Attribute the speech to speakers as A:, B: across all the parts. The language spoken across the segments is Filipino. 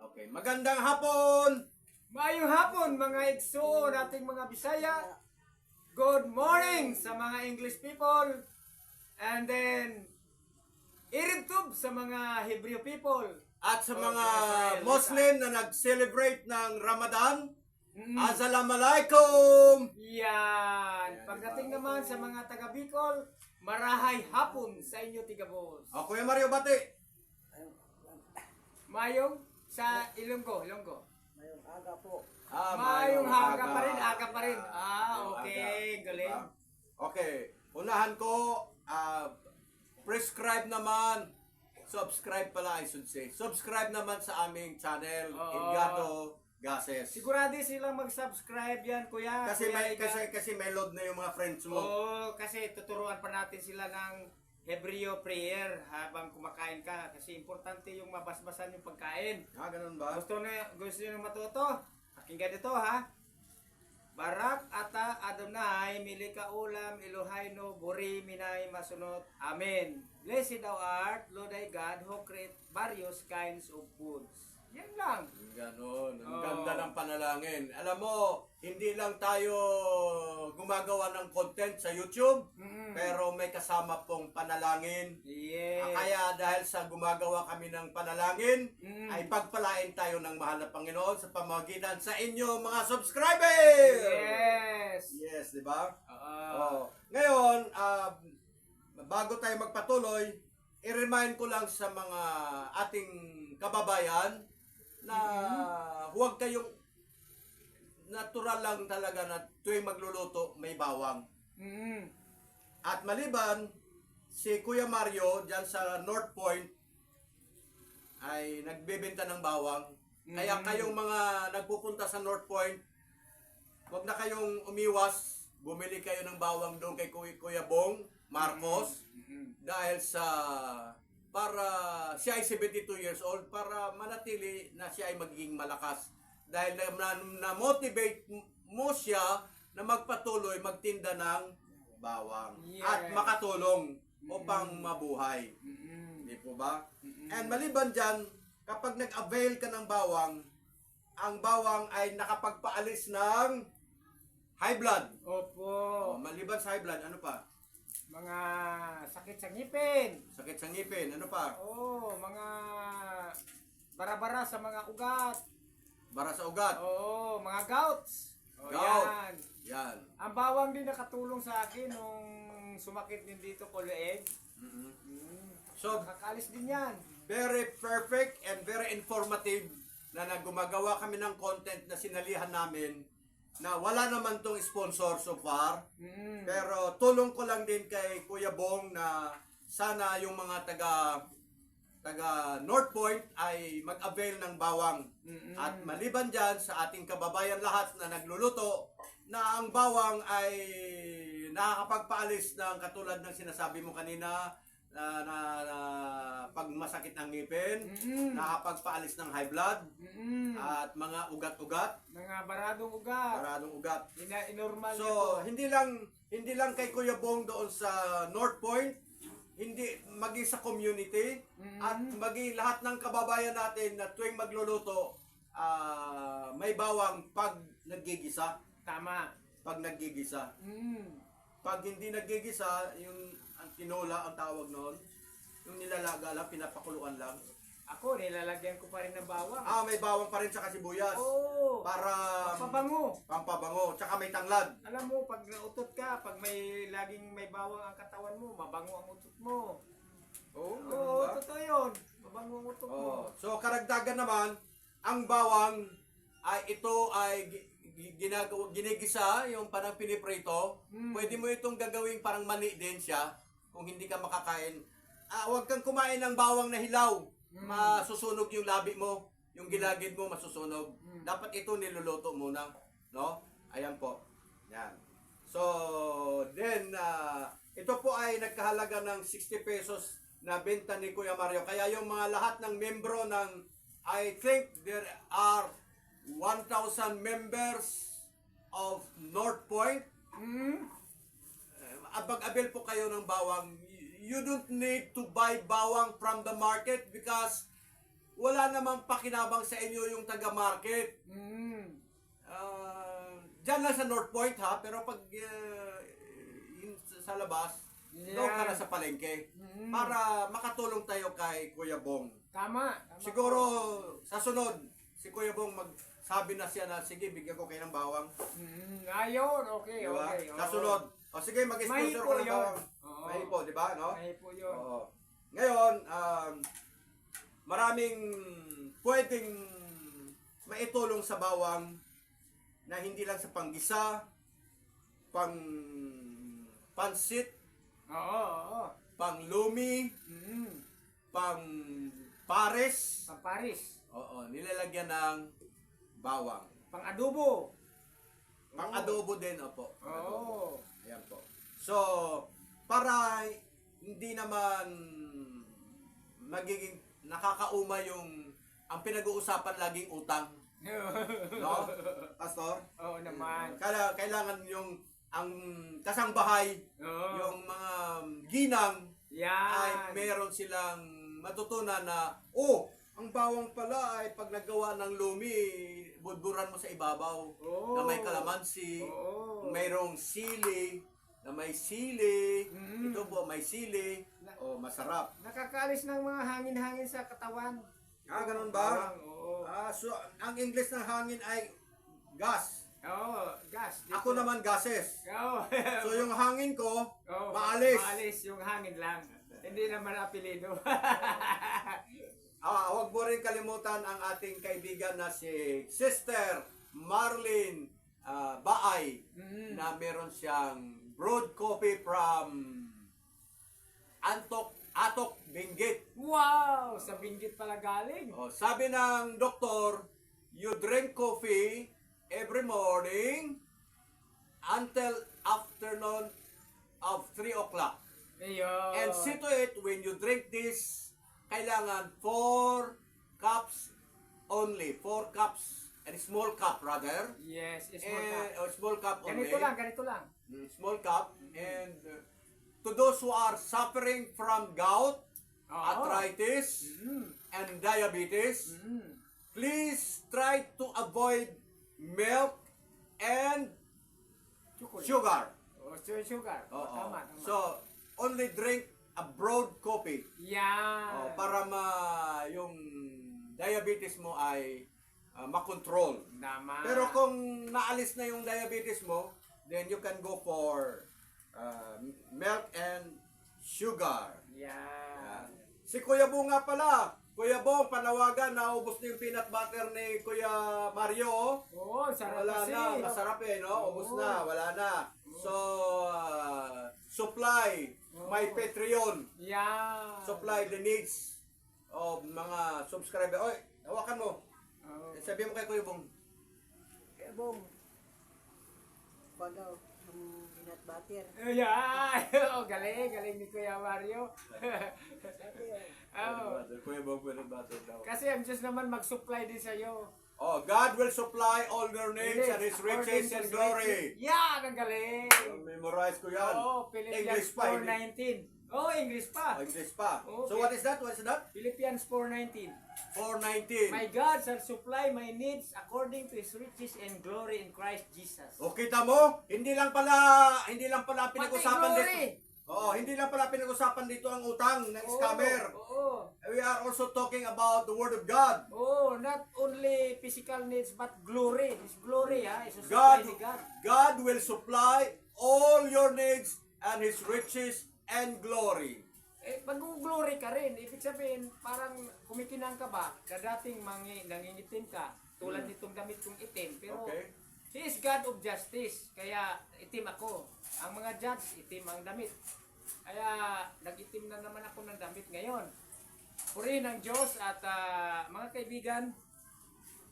A: Okay, magandang hapon!
B: Maayong hapon mga igsuo nating mga Bisaya. Good morning sa mga English people. And then Iribtub sa mga Hebrew people.
A: At sa
B: Okay,
A: mga
B: Israel,
A: Muslim na nag-celebrate ng Ramadan,
B: Mm.
A: Assalamualaikum!
B: Yan. Pagdating naman sa mga taga Bicol, marahay hapon sa inyo tigabos.
A: O, Kuya Mario Bati.
B: Mayong sa Ilonggo, Ilonggo.
C: Ngayong aga po.
A: Ah,
B: Mayong
A: mayong
B: haga pa rin, aga pa rin. Ah,
A: Mayong
B: okay,
A: aga.
B: galing.
A: Diba? Okay, unahan ko, ah, prescribe naman, subscribe pala I should say. Subscribe naman sa aming channel,
B: Oo.
A: Edgato Gases.
B: Sigurado silang mag-subscribe yan, kuya.
A: Kasi
B: Kuya
A: may
B: Iga.
A: kasi kasi may load na yung mga friends mo.
B: Oo, kasi tuturuan pa natin sila ng Hebreo prayer habang kumakain ka kasi importante yung mabasbasan yung pagkain.
A: Ah, ganun ba?
B: Gusto na gusto niyo matuto? Pakinggan dito ha. Barak ata Adonai milika ulam Elohayno buri minay masunot. Amen. Blessed thou art, Lord thy God, who create various kinds of foods. Yan lang.
A: Ganon. Ang
B: Oo.
A: ganda ng panalangin. Alam mo, hindi lang tayo gumagawa ng content sa YouTube,
B: Mm.
A: pero may kasama pong panalangin.
B: Yes.
A: Ah, Kaya dahil sa gumagawa kami ng panalangin,
B: Mm.
A: ay pagpalain tayo ng mahal na Panginoon sa pamagitan sa inyo mga subscribers!
B: Yes.
A: Yes, di ba?
B: Oo.
A: Oo. Ngayon, ah, bago tayo magpatuloy, i-remind ko lang sa mga ating kababayan na huwag kayong natural lang talaga na tuwing magluluto may bawang.
B: Mm.
A: At maliban, si Kuya Mario dyan sa North Point ay nagbebenta ng bawang. Kaya
B: Mhm.
A: kayong mga nagpupunta sa North Point, huwag na kayong umiwas. Bumili kayo ng bawang doon kay Kuya, Bong Marcos
B: Mhm.
A: dahil sa para siya ay 72 years old para manatili na siya ay magiging malakas dahil na, na, na-motivate mo siya na magpatuloy magtinda ng bawang
B: Yes.
A: at makatulong upang mabuhay.
B: Mhm.
A: Hindi po ba?
B: Mhm.
A: And maliban dyan, kapag nag-avail ka ng bawang, ang bawang ay nakapagpaalis ng high blood.
B: Opo.
A: Oh, maliban sa high blood, ano pa?
B: Mga sakit sa ngipin.
A: Sakit sa ngipin, ano pa?
B: Oo, mga bara-bara sa mga ugat.
A: Bara sa ugat.
B: Oo, mga gouts. O,
A: Gout.
B: yan.
A: Yan.
B: Ang bawang din nakatulong sa akin nung sumakit din dito ko leeg.
A: Mhm.
B: Mm.
A: So,
B: Nakakalis din yan.
A: very perfect and very informative na nagumagawa kami ng content na sinalihan namin na wala naman tong sponsor so far.
B: Mm.
A: Pero tulong ko lang din kay Kuya Bong na sana yung mga taga taga North Point ay mag-avail ng bawang.
B: Mm-mm.
A: At maliban dyan sa ating kababayan lahat na nagluluto, na ang bawang ay nakakapagpaalis ng katulad ng sinasabi mo kanina, na, na, na pag masakit ang ngipin,
B: Mm-mm.
A: nakakapagpaalis ng high blood,
B: Mm-mm.
A: at mga ugat-ugat,
B: mga baradong ugat.
A: maradong ugat.
B: Ina inormal po.
A: So, hindi lang hindi lang kay Kuya Bong doon sa North Point, hindi maging sa community
B: Mhm.
A: at maging lahat ng kababayan natin na tuwing magluluto ah, may bawang pag naggigisa,
B: Tama.
A: pag naggigisa.
B: Mm.
A: Pag hindi naggigisa, yung ang tinola ang tawag noon, yung nilalaga lang, pinapakuluan lang.
B: Ako, nilalagyan ko pa rin ng bawang.
A: Ah, may bawang pa rin sa kasibuyas
B: Oo.
A: para
B: Pabango.
A: pampabango, tsaka may tanglad.
B: Alam mo, pag nautot ka, pag may laging may bawang ang katawan mo, mabango ang utot mo.
A: Oh,
B: Oo, totoo yun. Mabango ang utot mo.
A: Oh, so karagdagan naman, ang bawang ay ito ay ginagawa ginigisa yung parang piniprito.
B: Mm.
A: Pwede mo itong gagawing parang mani din siya kung hindi ka makakain. Ah, huwag kang kumain ng bawang na hilaw.
B: Mm.
A: Masusunog yung labi mo, yung gilagid mo masusunog.
B: Mm.
A: Dapat ito niluluto muna, no? Ayan po. Yan. So, then ah, ito po ay nagkahalaga ng 60 pesos na benta ni Kuya Mario. Kaya yung mga lahat ng membro ng I think there are 1,000 members of North Point.
B: Mm.
A: Uh, Abag-abil po kayo ng bawang. You don't need to buy bawang from the market because wala namang pakinabang sa inyo yung taga-market.
B: Mm.
A: Ah, Diyan lang sa North Point ha, pero pag uh, yun sa- labas,
B: Yeah.
A: doon ka na sa palengke.
B: Mm.
A: Para makatulong tayo kay Kuya Bong.
B: Tama. tama
A: Siguro sa sunod, si Kuya Bong magsabi na siya na, sige, bigyan ko kayo ng bawang.
B: Mm, ayun, okay,
A: Di ba?
B: okay.
A: Sa
B: oo.
A: sunod. O sige, mag-sponsor
B: Mahipo
A: ko ng
B: yun.
A: bawang.
B: Oo.
A: Mahipo, di ba? No?
B: Ay po yun.
A: Oo. Ngayon, um, maraming pwedeng maitulong sa bawang na hindi lang sa panggisa, pang pansit,
B: Oo, oo.
A: pang lumi,
B: Mm.
A: pang pares.
B: Pang Paris.
A: Oo, nilalagyan ng bawang.
B: Pang adobo.
A: Pang adobo din, opo. Pang adobo.
B: Oo.
A: Ayan po. So, para hindi naman magiging nakakauma yung ang pinag-uusapan laging utang. No? Pastor?
B: Oo naman.
A: Kaya kailangan yung ang kasangbahay,
B: Oo.
A: yung mga ginang
B: Yan.
A: ay meron silang matutunan na oh, ang bawang pala ay pag naggawa ng lumi, budburan mo sa ibabaw
B: Oo.
A: na may kalamansi,
B: Oo.
A: mayroong sili, na may sili,
B: Mm.
A: ito po may sili, oh masarap.
B: Nakakaalis ng mga hangin-hangin sa katawan.
A: Ah, ganun ba?
B: Bawang, Oo.
A: Ah, so ang English ng hangin ay gas.
B: Oo, gas. dito.
A: Ako naman gases.
B: Oo.
A: So yung hangin ko,
B: Oo,
A: maalis.
B: Maalis yung hangin lang. Hindi naman apelido.
A: Ah, huwag mo rin kalimutan ang ating kaibigan na si Sister Marlene ah, Baay
B: Mm.
A: na meron siyang brewed coffee from Antok Atok Benguet.
B: wow! Sa binggit pala galing.
A: Oh, sabi ng doktor, you drink coffee every morning until afternoon of 3 o'clock.
B: Ayun.
A: And see to it, when you drink this, kailangan 4 cups only. 4 cups, and small cup rather.
B: Yes, small
A: and,
B: cup.
A: oh, small cup only.
B: Ganito lang, ganito lang.
A: Mm, Small cup. And uh, to those who are suffering from gout,
B: Oo.
A: arthritis,
B: Mm.
A: and diabetes,
B: Mm.
A: please try to avoid milk and
B: Chocolate.
A: sugar.
B: Oh, su- sugar. Oh, tama, tama.
A: So, only drink a broad coffee.
B: yan.
A: Oh, para ma yung diabetes mo ay ah, makontrol.
B: Naman.
A: Pero kung naalis na yung diabetes mo, then you can go for ah, milk and sugar.
B: Yan.
A: Si Kuya Bo nga pala. Kuya Bo, panawagan, naubos na yung peanut butter ni Kuya Mario. oh.
B: Oo, sarap
A: Wala
B: kasi.
A: na, masarap eh, no? Ubus
B: Oo.
A: na, wala na. So, ah, supply, my. Patreon,
B: Yan.
A: supply the needs of mga subscriber. Oy, hawakan mo.
B: Oo.
A: Eh, Sabi mo kay Kuya Bong,
C: Kaya bong, daw, ng peanut butter.
B: Ayan. Oh, galing, galing ni Kuya Mario. oh.
A: Kuya Bong, peanut butter daw.
B: Kasi ang Diyos naman mag-supply din sa iyo.
A: Oh, God will supply all your needs and His riches and glory.
B: Yan, ang galing.
A: Memorize ko yan.
B: Philippians
A: English pa, English.
B: 4.19. Oh, English pa.
A: English pa.
B: Okay.
A: So what is that? What is that?
B: Philippians 4.19.
A: 419.
B: My God shall supply my needs according to His riches and glory in Christ Jesus.
A: O kita mo, hindi lang pala, hindi lang pala pinag-usapan dito. Oo, hindi lang pala pinag-usapan dito ang utang ng
B: Oo,
A: scammer.
B: Oo.
A: We are also talking about the Word of God.
B: Oh, not only physical needs but glory. His glory, ha? Isusupply
A: God,
B: God.
A: God will supply all your needs and His riches and glory.
B: Eh, mag-glory ka rin. Ibig sabihin, parang kumikinang ka ba, kadating mangi, nangingitim ka, tulad nitong damit kong itim. Pero,
A: Okay.
B: He is God of justice. Kaya, itim ako. Ang mga judge, itim ang damit. Kaya, nag-itim na naman ako ng damit ngayon. Purihin ang Diyos at ah, mga kaibigan,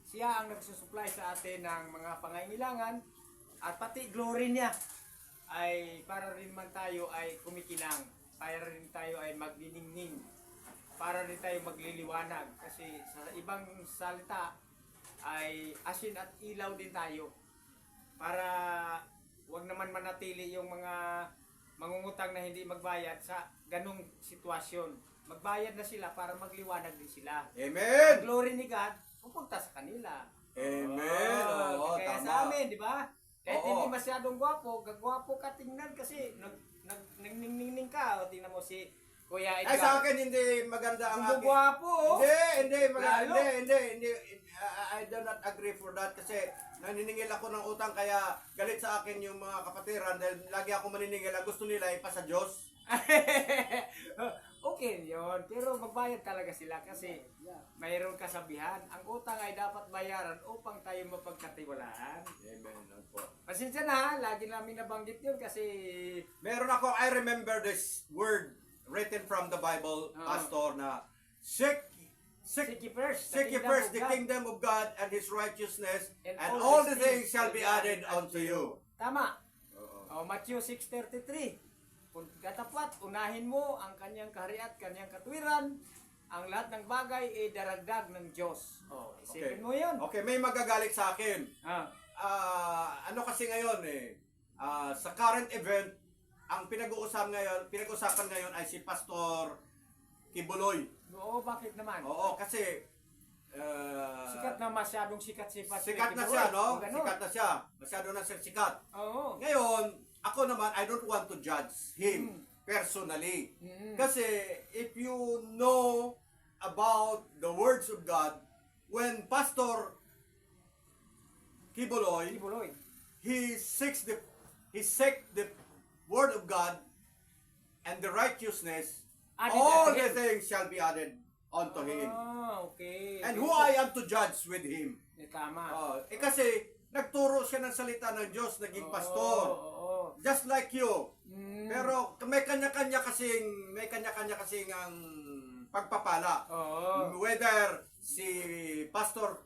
B: siya ang nagsusupply sa atin ng mga pangailangan at pati glory niya ay para rin man tayo ay kumikinang, para rin tayo ay magniningning, para rin tayo magliliwanag kasi sa ibang salita ay asin at ilaw din tayo para wag naman manatili yung mga mangungutang na hindi magbayad sa ganong sitwasyon. magbayad na sila para magliwanag din sila. Ang
A: Amen!
B: glory ni God, pupunta sa kanila.
A: Amen!
B: Oh,
A: Oo,
B: kaya
A: tama.
B: sa amin, di ba? Kahit
A: Oo.
B: hindi masyadong gwapo, gagwapo ka tingnan kasi nag nag nagniningning ka. O tingnan mo si Kuya Edgar.
A: Ay, sa akin hindi maganda ang
B: Ang
A: aking...
B: gwapo, oh.
A: Hindi, hindi, maganda,
B: Lalo.
A: hindi, hindi, hindi, I, I do not agree for that kasi naniningil ako ng utang kaya galit sa akin yung mga kapatiran dahil lagi ako maniningil. Ang gusto nila ipa sa Diyos.
B: okay yun. Pero magbayad talaga sila kasi mayroong kasabihan. Ang utang ay dapat bayaran upang tayo mapagkatiwalaan.
A: Amen. Lord po.
B: Pasensya na, lagi namin nabanggit yun kasi
A: Meron ako, I remember this word written from the Bible,
B: Oo.
A: Pastor, na seek, seek,
B: seek ye first.
A: seek ye
B: kingdom
A: first
B: of
A: the
B: God.
A: kingdom of God and His righteousness,
B: And
A: and,
B: all
A: the things shall be added unto you.
B: Tama.
A: Oo.
B: Oh, Matthew 6.33 Kung katapat, unahin mo ang kanyang kahariat, kanyang katwiran, ang lahat ng bagay ay daragdag ng Diyos. Oh, isipin mo yun.
A: Okay, may magagalit sa akin.
B: Ah,
A: Ah, ano kasi ngayon eh, ah, sa current event, ang pinag-uusapan ngayon, pinag-usapan ngayon ay si Pastor Kibuloy.
B: oo, bakit naman?
A: Oo, kasi ah,
B: Sikat na masyadong sikat si Pastor
A: sikat na siya, no? Sikat na siya. Masyado na siya sikat.
B: Oo.
A: Ngayon, ako naman, I don't want to judge him
B: Mm.
A: personally.
B: Mm.
A: Kasi if you know about the words of God, when Pastor Kibuloy,
B: Kibuloy.
A: he seeks the he seek the word of God and the righteousness,
B: Added
A: all
B: unto
A: the
B: him.
A: things shall be added unto him.
B: Ah, okay.
A: And who I am to judge with him?
B: Eh, tama.
A: Oh, eh kasi nagturo siya ng salita ng Diyos, naging
B: Oo,
A: pastor.
B: Oo, oo.
A: Just like you.
B: Mm.
A: Pero may kanya-kanya kasing may kanya-kanya kasing ang pagpapala.
B: Oo.
A: Whether si Pastor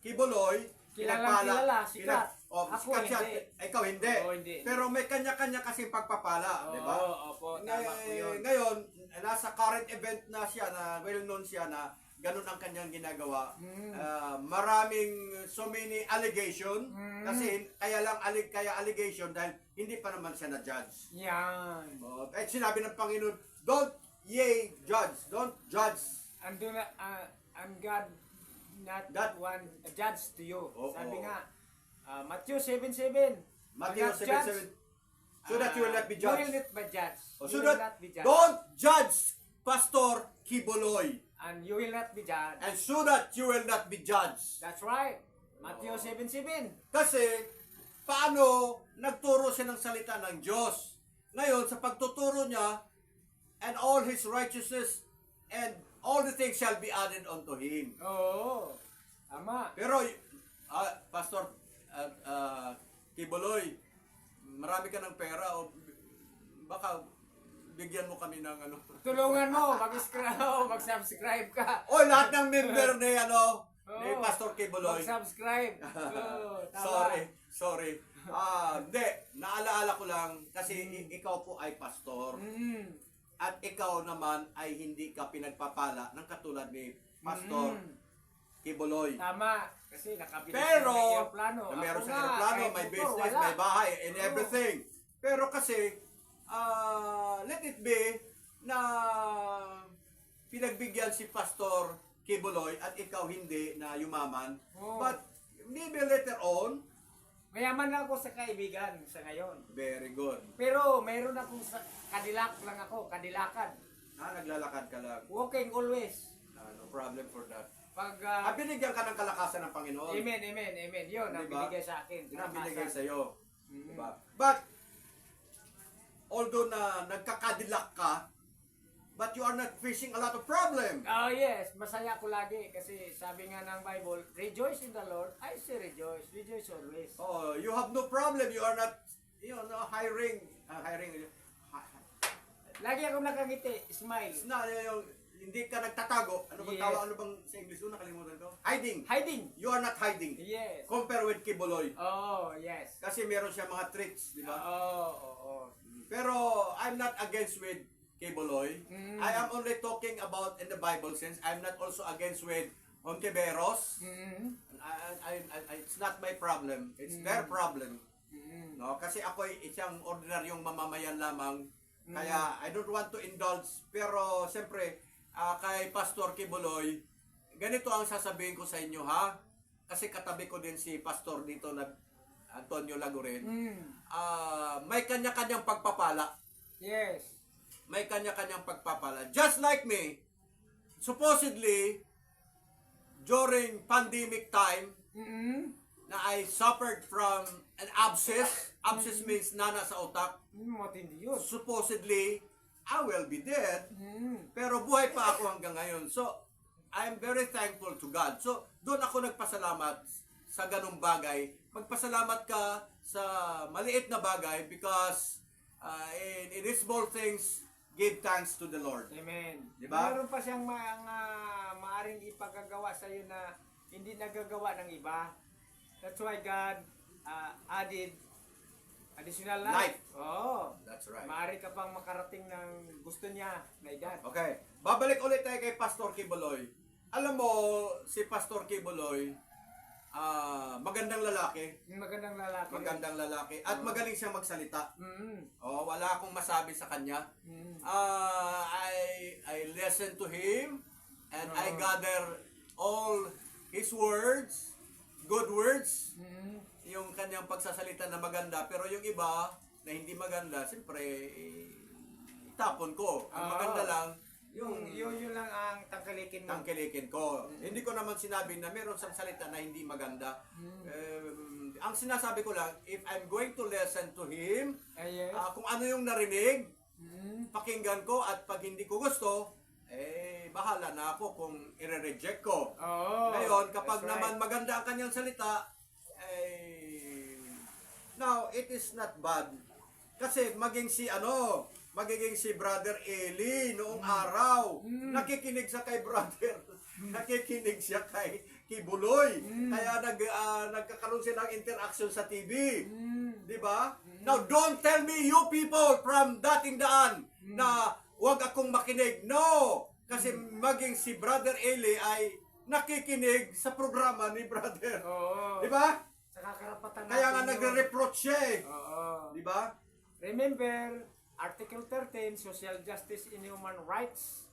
A: Kibuloy
B: Kilalang kilala, sikat.
A: oh,
B: Ako,
A: sikat siya.
B: hindi.
A: Eh, Ikaw hindi.
B: Oo, hindi.
A: Pero may kanya-kanya kasing pagpapala, di ba?
B: Oo, opo, tama po yun.
A: Ngay- Ngayon, nasa current event na siya na well known siya na ganun ang kanyang ginagawa.
B: Mm.
A: Ah, maraming so many allegation
B: Mm.
A: kasi kaya lang alleg kaya allegation dahil hindi pa naman siya na judge.
B: Yan.
A: Oh, eh sinabi ng Panginoon, don't ye judge, don't judge.
B: And do not, uh, and God not
A: That-
B: one judge to you.
A: Oo.
B: Sabi nga, uh, Matthew 7.7.
A: Matthew
B: Do not
A: 7, 7, so that you will not be
B: You will
A: judged.
B: not be judged.
A: Oh,
B: you
A: so
B: will
A: that,
B: not be judged.
A: don't judge Pastor Kiboloy.
B: And you will not be judged.
A: And so that you will not be judged.
B: That's right. Matthew
A: Oo.
B: 7.7.
A: Kasi, paano nagturo siya ng salita ng Diyos? Ngayon, sa pagtuturo niya, and all his righteousness, and all the things shall be added unto him.
B: Oo. Tama.
A: Pero, ah, Pastor uh, uh, Kiboloy, marami ka ng pera o baka bigyan mo kami ng ano.
B: Tulungan mo, mag-subscribe, oh, mag-subscribe ka.
A: O, lahat ng member ni ano, ni
B: Oo.
A: Pastor Kiboloy.
B: Mag-subscribe. Tama.
A: sorry, sorry. Ah, hindi, naalaala ko lang kasi i- ikaw po ay pastor
B: Mm.
A: at ikaw naman ay hindi ka pinagpapala ng katulad ni Pastor
B: Mm.
A: Kiboloy.
B: Tama. Kasi nakabili
A: Pero,
B: ng aeroplano.
A: na meron
B: nga,
A: aeroplano, may business,
B: wala.
A: may bahay, and everything. Pero kasi, ah, let it be na pinagbigyan si Pastor Kibuloy at ikaw hindi na yumaman.
B: Oo.
A: But maybe later on,
B: Mayaman lang ako sa kaibigan sa ngayon.
A: very good.
B: Pero mayroon akong sa kadilak lang ako, kadilakan.
A: Ah, naglalakad ka lang.
B: Walking always.
A: Ah, no problem for that.
B: Pag
A: Ah,
B: uh,
A: binigyan ka ng kalakasan ng Panginoon.
B: Amen, amen, amen. Yun, ang
A: Diba?
B: binigay sa akin.
A: Yun ang binigay sa iyo.
B: Mhm.
A: Diba? But, although na nagkakadilak ka, but you are not facing a lot of problem.
B: Oh yes, masaya ko lagi kasi sabi nga ng Bible, rejoice in the Lord. I say rejoice, rejoice always.
A: Oh, you have no problem. You are not, you know, hiring, uh, hiring,
B: Lagi akong nakangiti, smile.
A: it's not, yung, hindi ka nagtatago. Ano bang
B: Yes.
A: tawag, ano bang sa English? Ano nakalimutan ko? Hiding.
B: Hiding.
A: You are not hiding.
B: Yes.
A: Compare with Kibuloy.
B: Oh, yes.
A: Kasi meron siya mga tricks, di ba?
B: Oo, oo, oo.
A: Pero I'm not against with Kibuloy.
B: Mm.
A: I am only talking about in the Bible sense. I'm not also against with Ontiveros.
B: Mhm.
A: I, I, I- it's not my problem. It's
B: Mm.
A: their problem.
B: Mhm.
A: No? Kasi ako ay isang ordinaryong mamamayan lamang Kaya I don't want to indulge. Pero siyempre, ah, kay Pastor Kibuloy, ganito ang sasabihin ko sa inyo ha. Kasi katabi ko din si Pastor dito na Antonio Laguren.
B: Mm.
A: Ah, may kanya-kanyang pagpapala.
B: Yes.
A: May kanya-kanyang pagpapala. Just like me, supposedly, during pandemic time,
B: Mm-mm.
A: na I suffered from an abscess. Abscess means nana sa utak.
B: Mm, matindi yun.
A: Supposedly, I will be dead.
B: Mm.
A: Pero buhay pa ako hanggang ngayon. So, I am very thankful to God. So, doon ako nagpasalamat sa ganung bagay. Magpasalamat ka sa maliit na bagay because uh, in, in these small things, give thanks to the Lord.
B: Amen.
A: Di ba?
B: Meron pa siyang mga maaring ipagagawa sa iyo na hindi nagagawa ng iba. That's why God uh, added additional life.
A: Life.
B: Oo.
A: That's right.
B: Maaari ka pang makarating ng gusto niya na edad.
A: Okay. Babalik ulit tayo kay Pastor Kibuloy. Alam mo, si Pastor Kibuloy, ah, magandang lalaki.
B: Magandang lalaki.
A: Magandang lalaki. At magaling siyang magsalita.
B: Mm.
A: Oh, wala akong masabi sa kanya.
B: Mm.
A: Ah, I I listen to him and I
B: Oo.
A: gather all his words, good words,
B: Mm.
A: yung kanyang pagsasalita na maganda, pero yung iba na hindi maganda, siyempre eh, itapon ko. Ang
B: Oo.
A: maganda lang
B: Yung,
A: yung
B: yun, yun lang ang tangkilikin mo.
A: tangkilikin ko. Hindi ko naman sinabi na meron sa salita na hindi maganda. Um, ang sinasabi ko lang, if I'm going to listen to him,
B: Ay, yes.
A: ah, kung ano yung narinig,
B: Mm.
A: pakinggan ko at pag hindi ko gusto, eh, bahala na ako kung i-reject ko.
B: Oo.
A: Ngayon, kapag
B: That's right.
A: naman maganda ang kanyang salita, eh, now, it is not bad. Kasi maging si ano, magiging si Brother Eli noong araw, nakikinig siya kay Brother, nakikinig siya kay Kibuloy. Kaya nag, ah, nagkakaroon siya ng interaction sa TV.
B: Mm.
A: Di ba? Now, don't tell me you people from dating daan na huwag akong makinig. No! Kasi maging si Brother Eli ay nakikinig sa programa ni Brother.
B: Oo.
A: Di ba?
B: Sa kakarapatan
A: Kaya nga nagre-reproach siya eh.
B: Oo.
A: Di ba?
B: Remember, Article 13, Social Justice and Human Rights.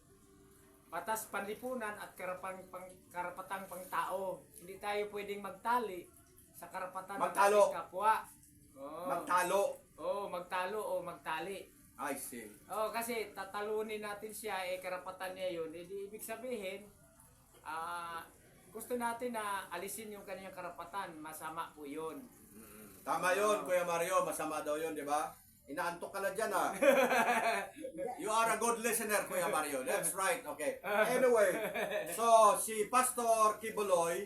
B: Batas panlipunan at karapang, pang, karapatang pangtao. Hindi tayo pwedeng magtali sa karapatan
A: Magtalo.
B: ng ating kapwa. Oo.
A: Magtalo.
B: Oo, magtalo o magtali.
A: I see.
B: Oo, kasi tatalunin natin siya, eh karapatan niya yun. Eh, di ibig sabihin, ah, gusto natin na alisin yung kanyang karapatan. Masama po yun.
A: Tama yon Kuya Mario. Masama daw yon di ba? Inaantok ka na dyan ah. You are a good listener, Kuya Mario. That's right. Okay. Anyway, so si Pastor Kibuloy,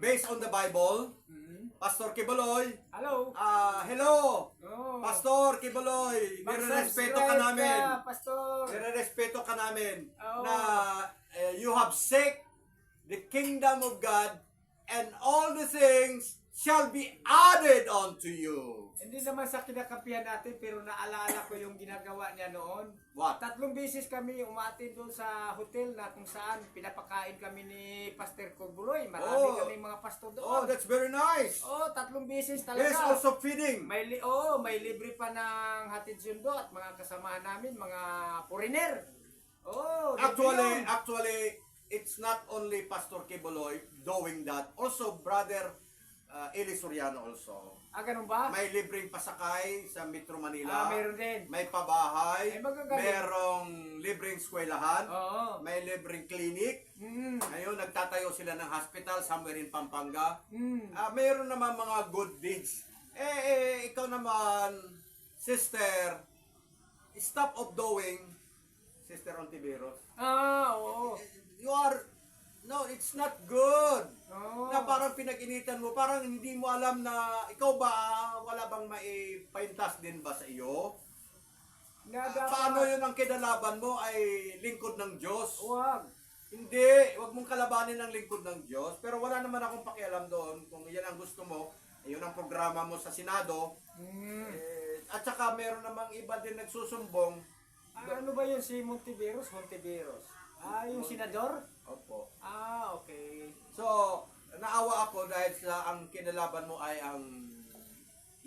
A: based on the Bible,
B: Mhm.
A: Pastor Kibuloy,
B: Hello?
A: ah hello!
B: Oo.
A: Pastor Kibuloy, nire-respeto ka namin.
B: ka, Pastor.
A: Nire-respeto ka namin
B: Oo.
A: na eh, you have seek the kingdom of God and all the things shall be added unto you.
B: Hindi naman sa kinakapihan natin, pero naalala ko yung ginagawa niya noon.
A: What?
B: Tatlong beses kami umatin doon sa hotel na kung saan pinapakain kami ni Pastor Corbuloy. Marami
A: Oh.
B: kami mga pastor
A: Oh,
B: doon.
A: that's very nice.
B: Oh, tatlong beses talaga.
A: also feeding.
B: May li oh, may libre pa ng hatid sundo at mga kasamahan namin, mga foreigner. Oh,
A: Actually, actually, it's not only Pastor Kibuloy doing that. Also, Brother uh, Eli Soriano also.
B: Ah, ganun ba?
A: May libreng pasakay sa Metro Manila.
B: Ah, meron din.
A: May pabahay.
B: Ay, magagaling.
A: Merong libreng eskwelahan.
B: Oo.
A: May libreng clinic.
B: Mm.
A: Ngayon, nagtatayo sila ng hospital somewhere in Pampanga.
B: Mm.
A: Ah, mayroon naman mga good deeds. Eh, eh, ikaw naman, sister, stop of doing, sister Ontiveros.
B: Ah, oo.
A: You are, no, it's not good.
B: Oo.
A: Na parang pinag-initan mo, parang hindi mo alam na, ikaw ba, wala bang maipaintas din ba sa iyo?
B: Na
A: Ah,
B: dapat-
A: paano yun ang kinalaban mo ay lingkod ng Diyos?
B: Huwag.
A: Hindi, wag mong kalabanin ang lingkod ng Diyos. Pero wala naman akong pakialam doon. Kung yan ang gusto mo, yun ang programa mo sa Senado.
B: Mm.
A: Eh, at saka meron namang iba din nagsusumbong.
B: Ah, ano ba yun si Montiveros? Montiveros. Ah, yung senador?
A: Opo.
B: Ah, okay.
A: So, naawa ako dahil sa ang kinalaban mo ay ang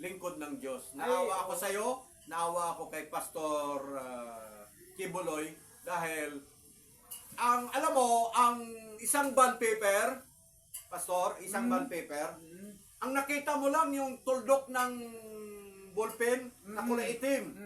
A: lingkod ng Diyos. Naawa
B: Ay,
A: ako sa iyo naawa ako kay Pastor ah, Kibuloy dahil ang alam mo ang isang bond paper pastor isang bond paper ang nakita mo lang yung tuldok ng ballpen na kulay itim